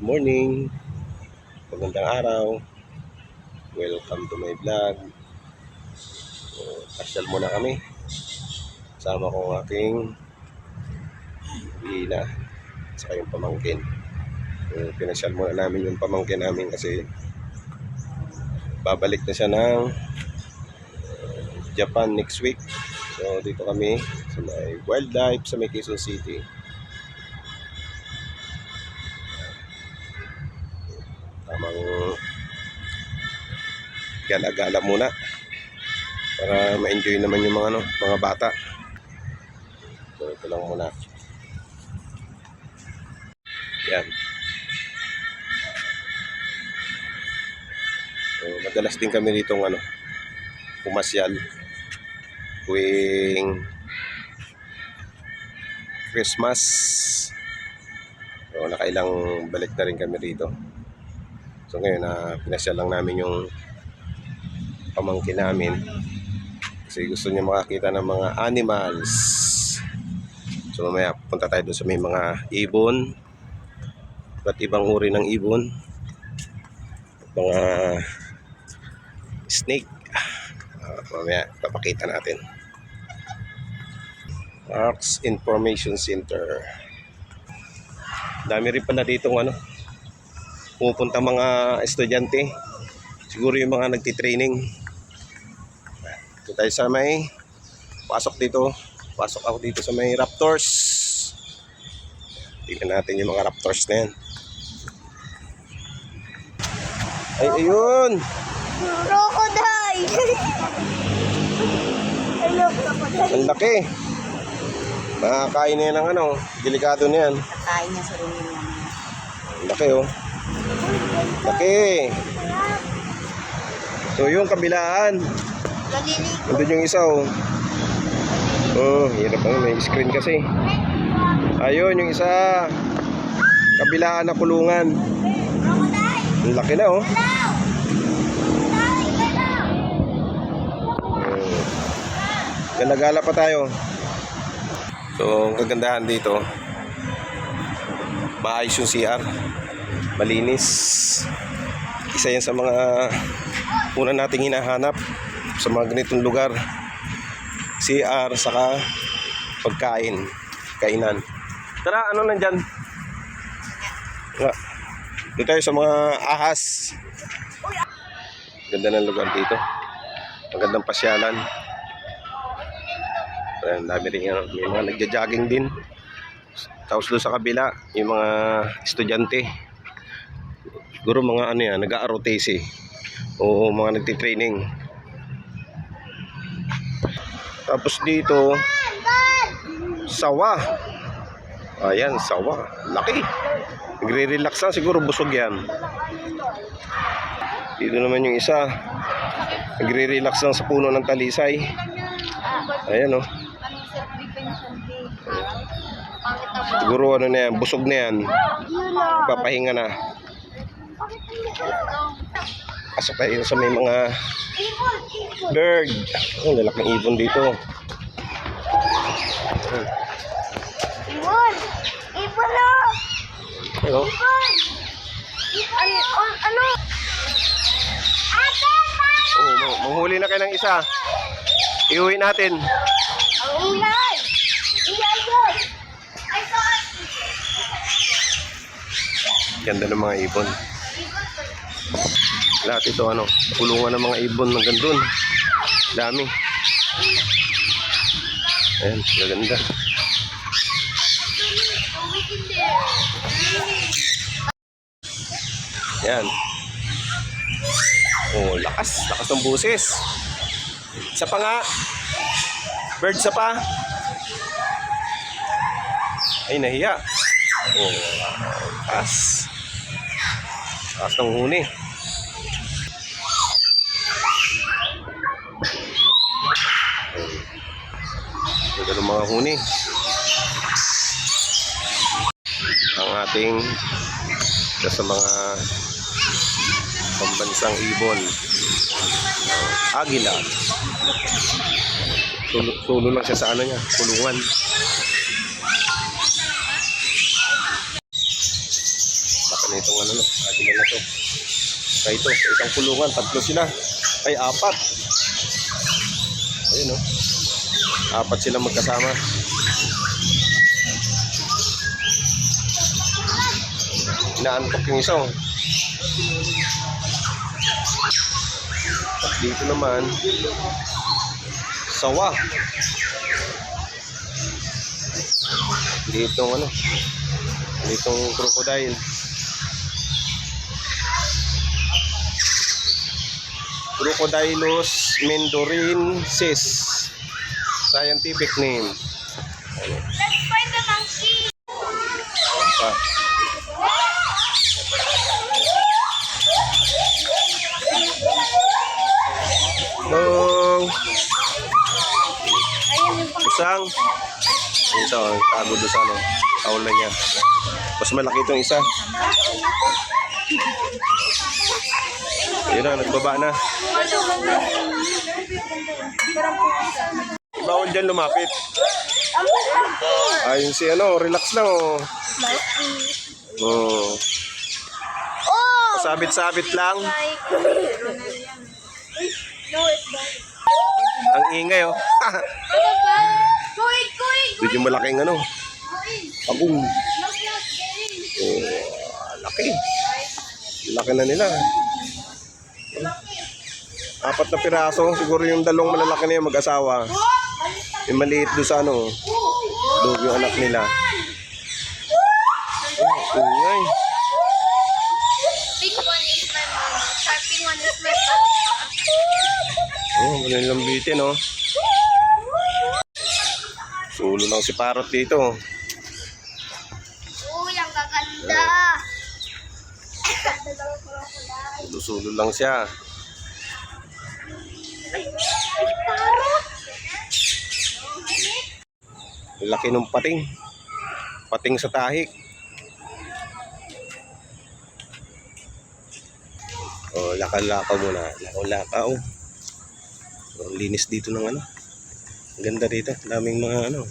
Morning. Magandang araw. Welcome to my vlog. So, pasyal muna kami. Sama ko ang aking ina at saka yung pamangkin. So, pinasyal muna namin yung pamangkin namin kasi babalik na siya ng Japan next week. So dito kami sa may wildlife sa may Quezon City. Gala-gala muna para ma-enjoy naman yung mga ano, mga bata. So ito lang muna. Yan. So, madalas din kami dito ano, pumasyal tuwing Christmas. So, nakailang balik na rin kami rito. So ngayon, na pinasyal lang namin yung pamangkin namin. Kasi gusto niya makakita ng mga animals. So mamaya punta tayo doon sa may mga ibon. Iba't ibang uri ng ibon. Mga snake. Uh, mamaya papakita natin. Arts Information Center. Dami rin pala ditong ano, pumupunta mga estudyante. Siguro yung mga nagtitraining. Ito tayo sa may pasok dito. Pasok ako dito sa may Raptors. Tingnan natin yung mga Raptors na yan. Ay, ayun! Crocodile! Ang laki! Nakakain na yan ng ano, delikado na yan. Kain niya sa rumil namin. Ang laki oh. Laki! So yung kabilaan, Naliligo. nandun yung isa oh. Oh, hirap ang may screen kasi. Ayun, yung isa. Kabilaan na kulungan. Ang laki na oh. Hmm. Gala-gala pa tayo. So, ang kagandahan dito, maayos yung CR. Malinis. Isa yan sa mga una nating hinahanap sa mga ganitong lugar. CR, saka pagkain. Kainan. Tara, ano nandyan? Nga. Dito tayo sa mga ahas. Ganda ng lugar dito. Magandang pasyalan. Ayan, dami rin yan. May mga nagja-jogging din. Tapos doon sa kabila, yung mga estudyante. Siguro mga ano yan, nag-ROTC. O mga nagtitraining. Tapos dito, sawa. Ayan, sawa. Laki. Nagre-relax lang. Siguro busog yan. Dito naman yung isa. Nagre-relax lang sa puno ng talisay. Ayan oh. Siguro ano na yan, busog na yan. Papahinga na. Pasok tayo sa may mga bird. Oh, lalaking ibon dito. Ibon! Ibon na! Ayun, oh. Ibon! Ano? Ano? Ate! Oh, ma- manghuli na kayo ng isa. Iuwi natin. Ang ulay! Iya yun! Ay, sorry! Ganda ng mga ibon. Lahat ito ano, kulungan ng mga ibon ng gandun. Dami. Ayan, gaganda. Yan. Oh, lakas. Lakas ng buses. Isa pa nga. Bird sa pa. Ay, nahiya. Oh, lakas. Lakas ng huni. Mga huni. Ang ating sa mga pambansang ibon. Agila. Sulo lang siya sa ano niya, kulungan. Baka na itong ano no, animal na to. Kaya ito, sa isang kulungan, tatlo sila. Ay, apat. Ayun no. Apat sila magkasama. Inaantok yung isa oh. At dito naman, sawa. Dito ano, ditong crocodile. Crocodilus mendorensis. Scientific name. Let's find the monkey. Ah. Hello. Usang. Yung Isa, oh, tago doon sa ano, aula niya. Mas malaki itong isa. Ayun na, nagbaba na. Bawal dyan lumapit. Ayun si ano, relax lang oh. Oh. Sabit-sabit lang. Ang ingay oh. Medyo malaking ano. kuig. Agong. Look, look, getting. Oh, laki. Laki na nila. Apat na piraso. Siguro yung dalawang malalaki na yung mag-asawa. Yung maliit doon sa ano. Doon yung anak nila. Oh, ingay. Big one is my mom. Sharpie one is my papa. Oh, ganun lang bitin oh. Sulo lang si Parot dito. Uy, ang gaganda. Sulo-sulo lang siya. Laki ng pating. Pating sa tahik. Oh, lakaw-lakaw muna. Lakaw-lakaw. Oh, ang linis dito ng ano. Ang ganda dito. Daming mga ano.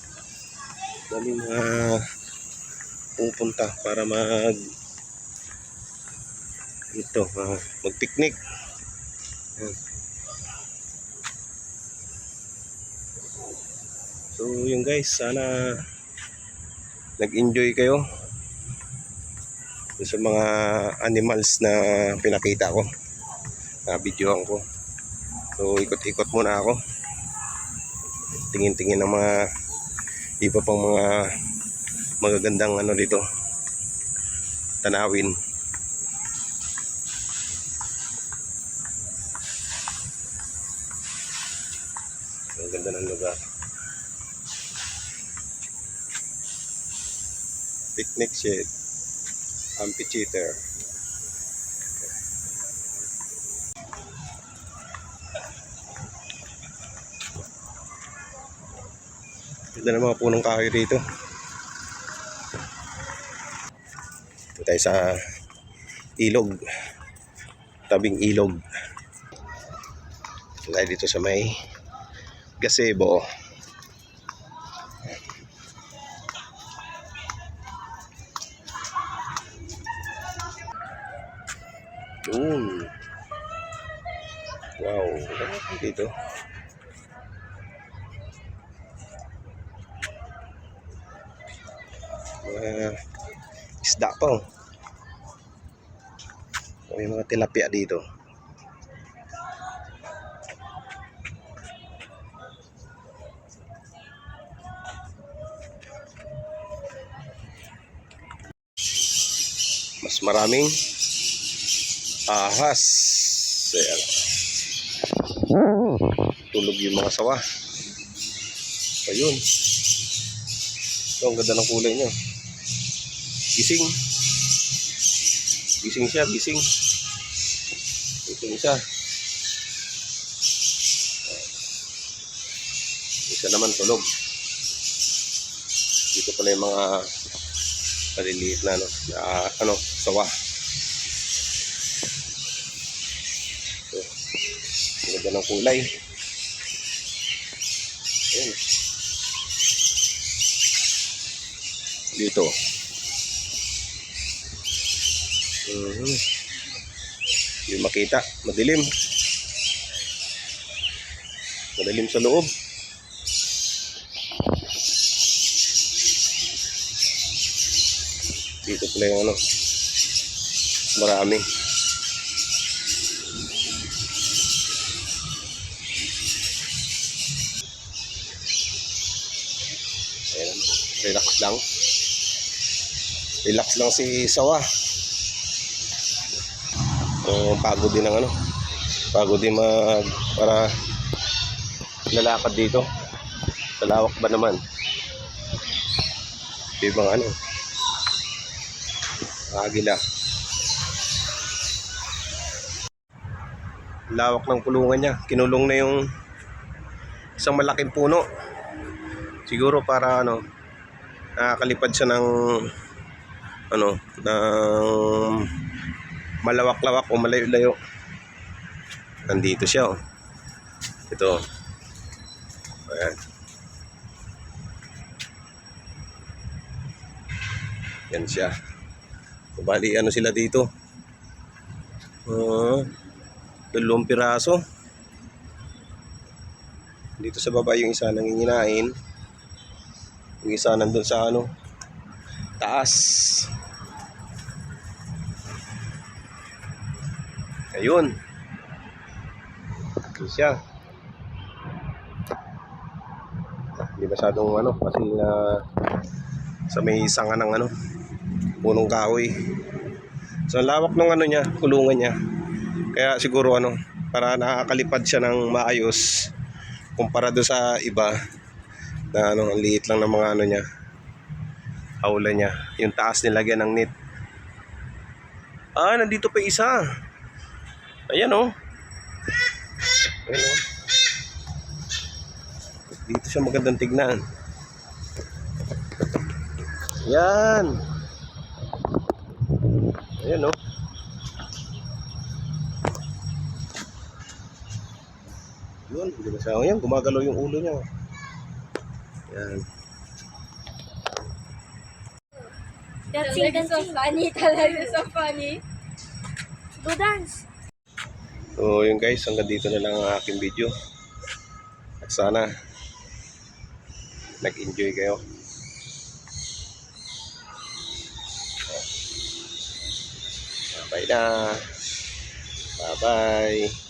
Daming mga pupunta para mag ito, ah, mag-picnic. Yan. So yun guys, sana nag-enjoy kayo sa mga animals na pinakita ko na videoan ko. So ikot-ikot muna ako. Tingin-tingin ng mga iba pang mga magagandang ano dito tanawin. Ang ganda ng lugar. Picnic shed, amphitheater. Ganda ng mga punong kahoy rito. Ito tayo sa ilog. Tabing ilog. Tayo dito sa may gazebo. Mga isda pa oh. May mga tilapia dito. Mas maraming ahas. Ayan. Tulog yung mga sawa. Ayun. Ito, ang ganda ng kulay niya. Gising. Gising siya, gising. Gising siya. Isa naman tulog. Dito pala yung mga kaliliit na ano, na, ano, sawa. Ang ganda ng kulay. Ayan. Dito. Mhm. Hindi makita. Madilim. Madilim sa loob. Dito pala yung ano. Marami. Ayan. Relax lang. Relax lang si Sawa. So, pagod din ang ano. Pagod din mag para lalakad dito. Kalawak ba naman? Ibang ano. Agila. Lawak ng kulungan niya. Kinulong na yung isang malaking puno. Siguro para ano, nakakalipad siya ng ano, ng malawak-lawak o malayo-layo. Nandito siya oh. Ito. Ayan. Yan siya. So, bali ano sila dito? Uh, dalawang piraso. Dito sa baba yung isa nanginginain. Yung isa nandun sa ano, taas. Ayun. Ito siya. Hindi masyadong ano, kasi na sa may sanga ng ano, punong kahoy. So, lawak ng ano niya, kulungan niya. Kaya siguro ano, para nakakalipad siya ng maayos kumpara do sa iba na ano, ang liit lang ng mga ano niya aula niya yung taas nilagyan ng net ah nandito pa isa ayan oh ayan oh dito siya magandang tignan yan ayan oh yun hindi na siya yan gumagalaw yung ulo niya yan Dancing, dancing. So funny talaga. So funny. Do dance. So yun guys, hanggang dito na lang ang aking video. At sana nag-enjoy kayo. Bye na. Bye-bye.